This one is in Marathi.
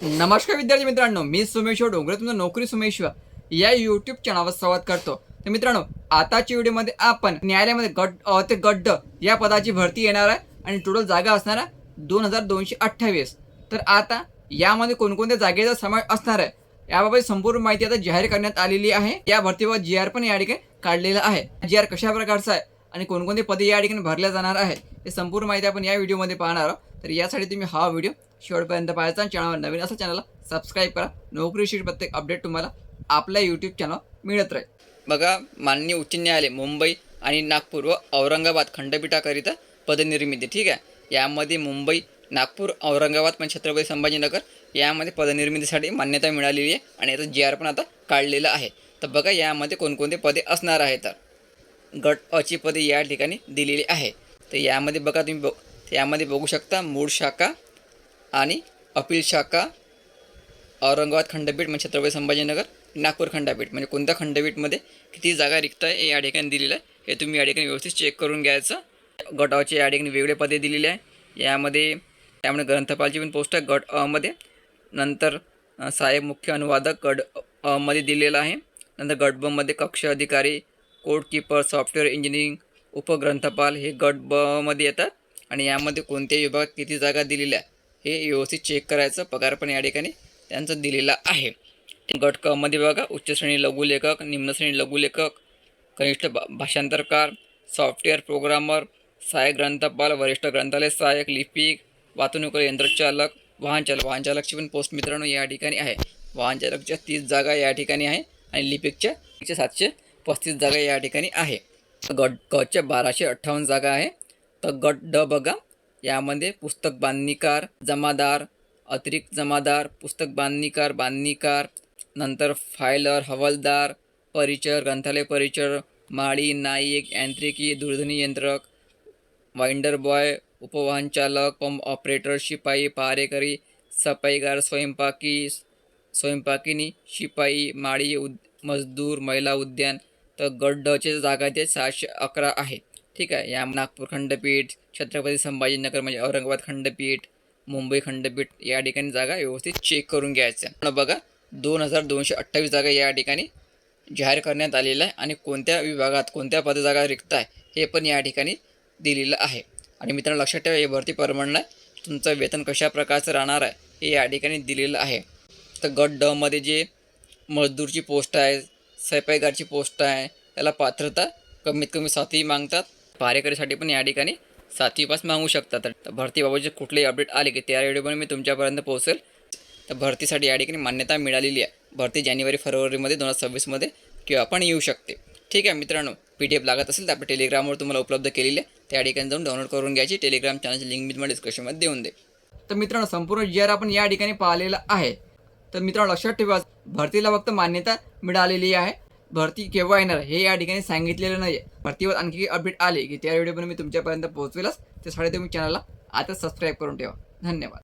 नमस्कार विद्यार्थी मित्रांनो मी सुमेश्वर डोंगरे तुमचं नोकरी सुमेश्वर. या युट्यूब चॅनलवर संवाद करतो. तर मित्रांनो आताच्या व्हिडिओमध्ये आपण न्यायालयामध्ये गट ते गड्ड या पदाची भरती येणार आहे आणि टोटल जागा असणार आहे दोन हजार दोनशे अठ्ठावीस. तर आता यामध्ये कोणकोणत्या जागेचा समावेश असणार आहे याबाबत संपूर्ण माहिती आता जाहीर करण्यात आलेली आहे. या भरतीवर जी आर पण या ठिकाणी काढलेला आहे. जी आर कशा प्रकारचा आहे आणि कोणकोणते पदे या ठिकाणी भरल्या जाणार आहे हे संपूर्ण माहिती आपण या व्हिडिओमध्ये पाहणार आहोत. तर यासाठी तुम्ही हा व्हिडिओ शेवटपर्यंत पाहायचा आणि चॅनलवर नवीन असा चॅनलला सबस्क्राईब करा. नोकरीशी प्रत्येक अपडेट तुम्हाला आपल्या यूट्यूब चॅनल मिळत राहील. बघा माननीय उच्च न्यायालय मुंबई आणि नागपूर व औरंगाबाद खंडपीठाकरिता पदनिर्मिती ठीक आहे? यामध्ये मुंबई नागपूर औरंगाबाद पण छत्रपती संभाजीनगर यामध्ये पदनिर्मितीसाठी मान्यता मिळालेली आहे आणि याचा जी आर पण आता काढलेला आहे. तर बघा यामध्ये कोणकोणते पदे असणार आहे तर. गट अची पदे या ठिकाणी दिलेली आहे. तर यामध्ये बघा तुम्ही बघ यामध्ये बघू शकता मूळ शाखा आणि अपील शाखा औरंगाबाद खंडपीठ म्हणजे छत्रपती संभाजीनगर नागपूर खंडपीठ. म्हणजे कोणत्या खंडपीठमध्ये किती जागा रिक्त आहे हे या ठिकाणी दिलेलं आहे. हे तुम्ही या ठिकाणी व्यवस्थित चेक करून घ्यायचं. गटावचे या ठिकाणी वेगळे पदे दिलेले आहे. यामध्ये त्यामुळे ग्रंथपालची पण पोस्ट आहे गट अमध्ये नंतर साहेब मुख्य अनुवादक गट अमध्ये दिलेला आहे. नंतर गट बमध्ये कक्ष अधिकारी कोड सॉफ्टवेअर इंजिनिअरिंग उपग्रंथपाल हे गट बमध्ये येतात. आणि यामध्ये कोणत्याही विभागात किती जागा दिलेल्या आहे हे व्यवस्थित चेक करायचं. पगार पण या ठिकाणी त्यांचं दिलेला आहे. गट क मध्ये बघा उच्च श्रेणी लघुलेखक निम्नश्रेणी लघुलेखक कनिष्ठ भा भाषांतरकार सॉफ्टवेअर प्रोग्रामर सहाय्यक ग्रंथपाल वरिष्ठ ग्रंथालय सहाय्यक लिपिक वाहतुकीकर यंत्रचालक वाहनचालक वाहनचालकची पण पोस्ट मित्रांनो या ठिकाणी आहे. वाहनचालकच्या तीस जागा या ठिकाणी आहे आणि लिपिकच्या एकशे सातशे पस्तीस जागा या ठिकाणी आहे. गट गच्या बाराशे अठ्ठावन्न जागा आहे. तर गट ड बघा. यामध्ये पुस्तक बांधणीकार जमादार अतिरिक्त जमादार पुस्तक बांधणीकार बांधणीकार नंतर फायलर हवालदार परिचर ग्रंथालय परिचर माळी नाईक यांत्रिकी दूरध्वनी यंत्रक वाइंडर बॉय उपवाहन चालक पंप ऑपरेटर शिपाई पहारेकरी सफाईगार स्वयंपाकी स्वयंपाकिनी शिपाई माळी उद मजदूर महिला उद्यान तर गड्डचे जागा ते सहाशे अकरा आहे ठीक आहे. या नागपूर खंडपीठ छत्रपती संभाजीनगर म्हणजे औरंगाबाद खंडपीठ मुंबई खंडपीठ या ठिकाणी जागा व्यवस्थित चेक करून घ्यायच्या बघा दोन हजार दोनशे अठ्ठावीस जागा या ठिकाणी जाहीर करण्यात आलेलं आहे आणि कोणत्या विभागात कोणत्या पदजागा रिक्त आहे हे पण या ठिकाणी दिलेलं आहे. आणि मित्रांनो लक्षात ठेवा हे भरती परमनंट आहे तुमचं वेतन कशा प्रकारचं राहणार आहे हे या ठिकाणी दिलेलं आहे. तर गट डमध्ये जे मजदूरची पोस्ट आहे सफाईगारची पोस्ट आहे त्याला पात्रता कमीत कमी सातवी मागतात. पारेकरीसाठी पण या ठिकाणी सातवी पास मागू शकता तर भरतीबाबतचे कुठलेही अपडेट आले की त्या व्हिडिओ पण मी तुमच्यापर्यंत पोहोचेल. तर भरतीसाठी या ठिकाणी मान्यता मिळालेली आहे. भरती जानेवारी फरवरीमध्ये दोन हजार सव्वीसमध्ये किंवा आपण येऊ शकते. ठीक आहे मित्रांनो पी डी एफ लागत असेल तर आपल्या टेलिग्रामवर तुम्हाला उपलब्ध केलेली आहे. त्या ठिकाणी जाऊन डाउनलोड करून घ्यायची. टेलिग्राम चॅनलची लिंक मी तुम्हाला डिस्क्रिप्शनमध्ये देऊन दे तर मित्रांनो संपूर्ण जी आर आपण या ठिकाणी पाहिलेलं आहे. तर मित्रांनो लक्षात ठेवा भरतीला फक्त मान्यता मिळालेली आहे. भरती केव्हा येणार हे या ठिकाणी सांगितलेलं नाही आहे भरतीवर आणखी अपडेट आले की त्या व्हिडिओ पण मी तुमच्यापर्यंत पोहोचवेलच. त्यासाठी तुम्ही चॅनलला आता सबस्क्राईब करून ठेवा. धन्यवाद.